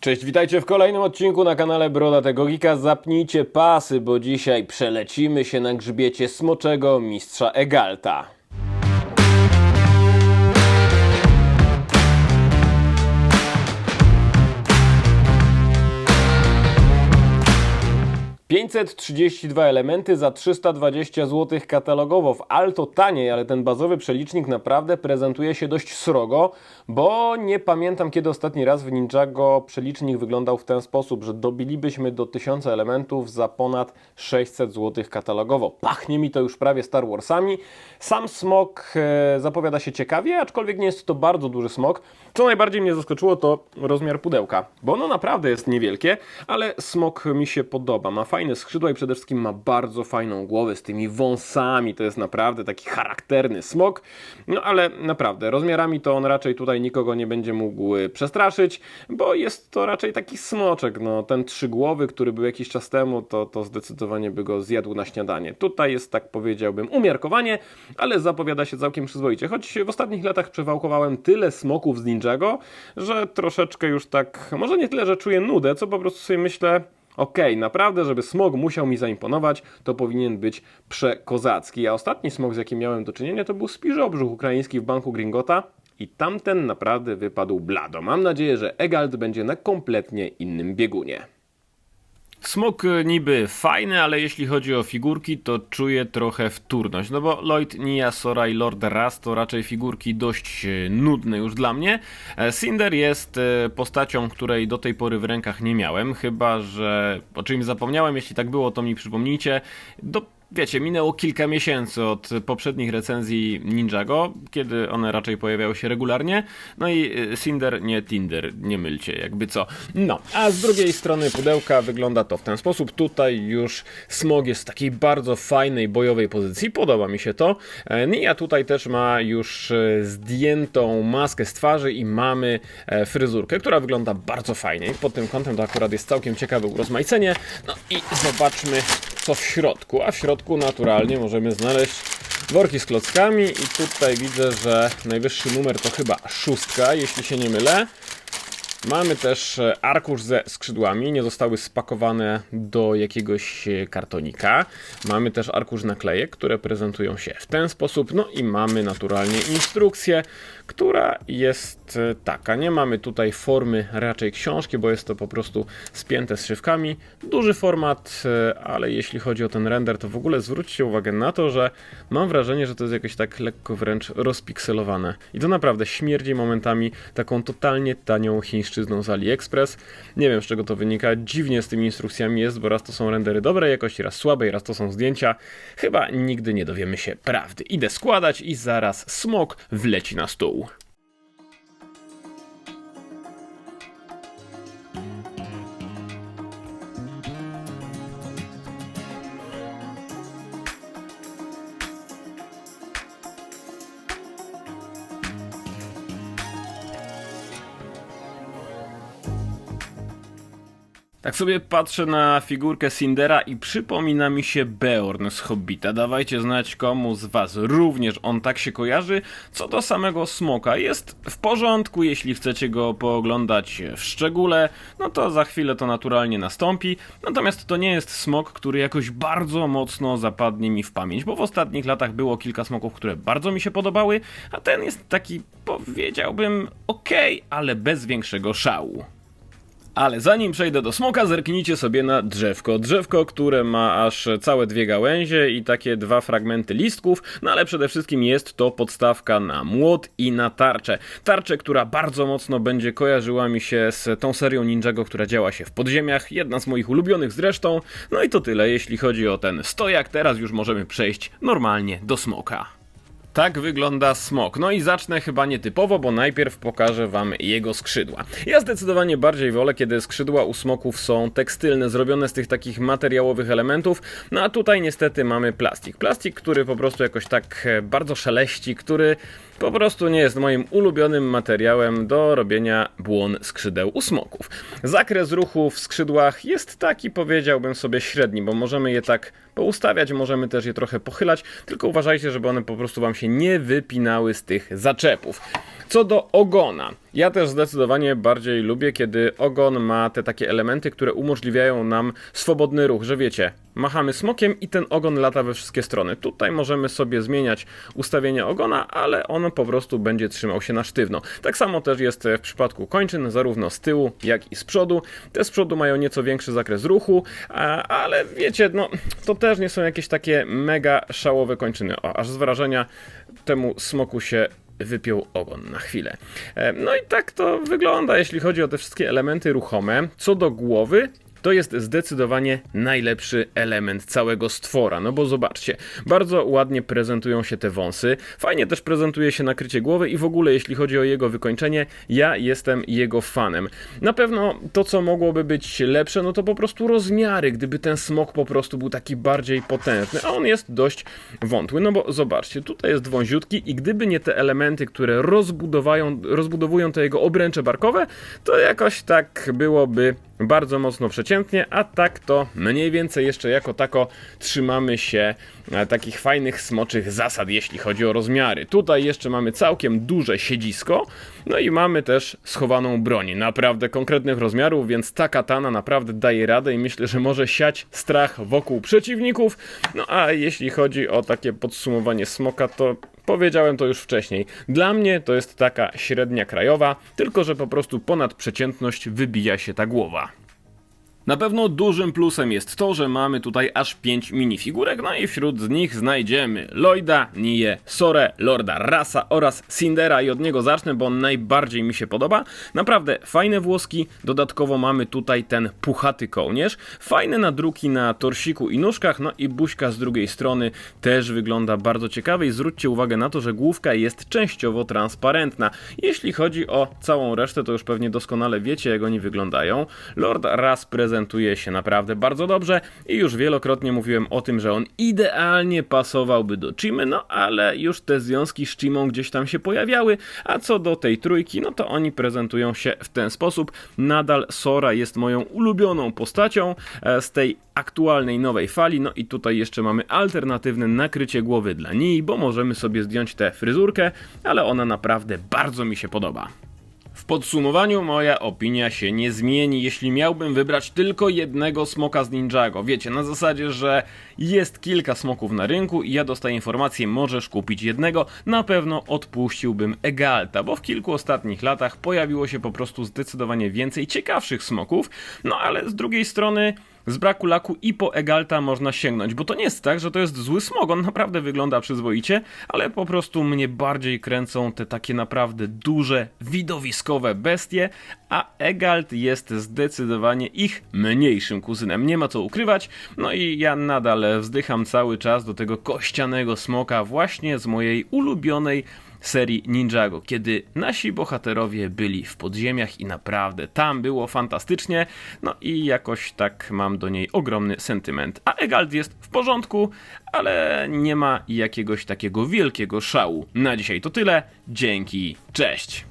Cześć, witajcie w kolejnym odcinku na kanale Brodatego Gika. Zapnijcie pasy, bo dzisiaj przelecimy się na grzbiecie smoczego mistrza Egalta. ...532 elementy za 320 zł katalogowo. W Alto taniej, ale ten bazowy przelicznik naprawdę prezentuje się dość srogo, bo nie pamiętam kiedy ostatni raz w Ninjago przelicznik wyglądał w ten sposób, że dobilibyśmy do 1000 elementów za ponad 600 zł katalogowo. Pachnie mi to już prawie Star Warsami. Sam smok e, zapowiada się ciekawie, aczkolwiek nie jest to bardzo duży smok. Co najbardziej mnie zaskoczyło to rozmiar pudełka, bo ono naprawdę jest niewielkie, ale smok mi się podoba. Ma fajne skrzydła i przede wszystkim ma bardzo fajną głowę z tymi wąsami. To jest naprawdę taki charakterny smok. No ale naprawdę, rozmiarami to on raczej tutaj nikogo nie będzie mógł y, przestraszyć, bo jest to raczej taki smoczek. No, ten trzygłowy, który był jakiś czas temu, to, to zdecydowanie by go zjadł na śniadanie. Tutaj jest, tak powiedziałbym, umiarkowanie, ale zapowiada się całkiem przyzwoicie. Choć w ostatnich latach przewałkowałem tyle smoków z Ninjago, że troszeczkę już tak, może nie tyle, że czuję nudę, co po prostu sobie myślę, Okej, naprawdę, żeby smog musiał mi zaimponować, to powinien być przekozacki. A ostatni smog, z jakim miałem do czynienia, to był spiżobrzuch ukraiński w banku Gringota. I tamten naprawdę wypadł blado. Mam nadzieję, że Egalt będzie na kompletnie innym biegunie. Smok niby fajny, ale jeśli chodzi o figurki, to czuję trochę wtórność. No bo Lloyd, Nia, Sora i Lord Ras to raczej figurki dość e, nudne już dla mnie. E, Cinder jest e, postacią, której do tej pory w rękach nie miałem, chyba że o czymś zapomniałem. Jeśli tak było, to mi przypomnijcie. Do Wiecie, minęło kilka miesięcy od poprzednich recenzji Ninjago, kiedy one raczej pojawiały się regularnie. No i y, Cinder, nie Tinder, nie mylcie, jakby co. No, a z drugiej strony pudełka wygląda to w ten sposób. Tutaj już smog jest w takiej bardzo fajnej, bojowej pozycji. Podoba mi się to. E, Nia tutaj też ma już e, zdjętą maskę z twarzy i mamy e, fryzurkę, która wygląda bardzo fajnie. Pod tym kątem to akurat jest całkiem ciekawe urozmaicenie. No i zobaczmy co w środku. A w środku naturalnie możemy znaleźć worki z klockami i tutaj widzę, że najwyższy numer to chyba szóstka, jeśli się nie mylę. Mamy też e, arkusz ze skrzydłami, nie zostały spakowane do jakiegoś e, kartonika. Mamy też arkusz naklejek, które prezentują się w ten sposób. No i mamy naturalnie instrukcję, która jest e, taka. Nie mamy tutaj formy raczej książki, bo jest to po prostu spięte z szywkami. Duży format, ale jeśli chodzi o ten render, to w ogóle zwróćcie uwagę na to, że mam wrażenie, że to jest jakoś tak lekko wręcz rozpikselowane. I to naprawdę śmierdzi momentami taką totalnie tanią chińszczyzną z AliExpress. Nie wiem z czego to wynika, dziwnie z tymi instrukcjami jest, bo raz to są rendery dobrej jakości, raz słabej, raz to są zdjęcia. Chyba nigdy nie dowiemy się prawdy. Idę składać i zaraz smok wleci na stół. Tak sobie patrzę na figurkę Cindera i przypomina mi się Beorn z Hobbita. Dawajcie znać komu z was również on tak się kojarzy. Co do samego smoka, jest w porządku, jeśli chcecie go pooglądać w szczególe, no to za chwilę to naturalnie nastąpi. Natomiast to nie jest smok, który jakoś bardzo mocno zapadnie mi w pamięć, bo w ostatnich latach było kilka smoków, które bardzo mi się podobały, a ten jest taki, powiedziałbym, okej, ale bez większego szału. Ale zanim przejdę do smoka, zerknijcie sobie na drzewko. Drzewko, które ma aż całe dwie gałęzie i takie dwa fragmenty listków, no ale przede wszystkim jest to podstawka na młot i na tarczę. Tarczę, która bardzo mocno będzie kojarzyła mi się z tą serią Ninjago, która działa się w podziemiach, jedna z moich ulubionych zresztą. No i to tyle, jeśli chodzi o ten stojak. Teraz już możemy przejść normalnie do smoka. Tak wygląda smok. No i zacznę chyba nietypowo, bo najpierw pokażę wam jego skrzydła. Ja zdecydowanie bardziej wolę, kiedy skrzydła u smoków są tekstylne, zrobione z tych takich materiałowych elementów. No a tutaj niestety mamy plastik. Plastik, który po prostu jakoś tak e, bardzo szeleści, który po prostu nie jest moim ulubionym materiałem do robienia błon skrzydeł u smoków. Zakres ruchu w skrzydłach jest taki, powiedziałbym sobie, średni, bo możemy je tak poustawiać, możemy też je trochę pochylać, tylko uważajcie, żeby one po prostu Wam się nie wypinały z tych zaczepów. Co do ogona. Ja też zdecydowanie bardziej lubię, kiedy ogon ma te takie elementy, które umożliwiają nam swobodny ruch, że wiecie, machamy smokiem i ten ogon lata we wszystkie strony. Tutaj możemy sobie zmieniać ustawienie ogona, ale on po prostu będzie trzymał się na sztywno. Tak samo też jest w przypadku kończyn, zarówno z tyłu, jak i z przodu. Te z przodu mają nieco większy zakres ruchu, ale wiecie, no to też nie są jakieś takie mega szałowe kończyny. O, aż z wrażenia temu smoku się wypiął ogon na chwilę. E, No i tak to wygląda, jeśli chodzi o te wszystkie elementy ruchome. Co do głowy, to jest zdecydowanie najlepszy element całego stwora. No bo zobaczcie, bardzo ładnie prezentują się te wąsy, fajnie też prezentuje się nakrycie głowy i w ogóle jeśli chodzi o jego wykończenie, ja jestem jego fanem. Na pewno to, co mogłoby być lepsze, no to po prostu rozmiary, gdyby ten smok po prostu był taki bardziej potężny, a on jest dość wątły. No bo zobaczcie, tutaj jest wąziutki i gdyby nie te elementy, które rozbudowają, rozbudowują te jego obręcze barkowe, to jakoś tak byłoby bardzo mocno przeciętnie, a tak to mniej więcej jeszcze jako tako trzymamy się e, takich fajnych smoczych zasad, jeśli chodzi o rozmiary. Tutaj jeszcze mamy całkiem duże siedzisko, no i mamy też schowaną broń, naprawdę konkretnych rozmiarów, więc ta katana naprawdę daje radę i myślę, że może siać strach wokół przeciwników. No a jeśli chodzi o takie podsumowanie smoka, to Powiedziałem to już wcześniej. Dla mnie to jest taka średnia krajowa, tylko że po prostu ponad przeciętność wybija się ta głowa. Na pewno dużym plusem jest to, że mamy tutaj aż 5 minifigurek, no i wśród nich znajdziemy Lloyda, Nię, Sore, Lorda Rasa oraz Cindera i od niego zacznę, bo on najbardziej mi się podoba. Naprawdę fajne włoski, dodatkowo mamy tutaj ten puchaty kołnierz, fajne nadruki na torsiku i nóżkach, no i buźka z drugiej strony też wygląda bardzo ciekawie i zwróćcie uwagę na to, że główka jest częściowo transparentna. Jeśli chodzi o całą resztę, to już pewnie doskonale wiecie jak oni wyglądają. Lord Ras prezentuje się naprawdę bardzo dobrze i już wielokrotnie mówiłem o tym, że on idealnie pasowałby do Chimy, no ale już te związki z Chimą gdzieś tam się pojawiały, a co do tej trójki, no to oni prezentują się w ten sposób. Nadal Sora jest moją ulubioną postacią e, z tej aktualnej nowej fali, no i tutaj jeszcze mamy alternatywne nakrycie głowy dla niej, bo możemy sobie zdjąć tę fryzurkę, ale ona naprawdę bardzo mi się podoba. W podsumowaniu moja opinia się nie zmieni, jeśli miałbym wybrać tylko jednego smoka z Ninjago. Wiecie, na zasadzie, że jest kilka smoków na rynku i ja dostaję informację, możesz kupić jednego, na pewno odpuściłbym Egalta, bo w kilku ostatnich latach pojawiło się po prostu zdecydowanie więcej ciekawszych smoków, no ale z drugiej strony z braku laku i po Egalta można sięgnąć, bo to nie jest tak, że to jest zły smog, on naprawdę wygląda przyzwoicie, ale po prostu mnie bardziej kręcą te takie naprawdę duże, widowiskowe bestie, a Egalt jest zdecydowanie ich mniejszym kuzynem, nie ma co ukrywać, no i ja nadal wzdycham cały czas do tego kościanego smoka właśnie z mojej ulubionej serii Ninjago, kiedy nasi bohaterowie byli w podziemiach i naprawdę tam było fantastycznie, no i jakoś tak mam do niej ogromny sentyment. A Egalt jest w porządku, ale nie ma jakiegoś takiego wielkiego szału. Na dzisiaj to tyle, dzięki, cześć!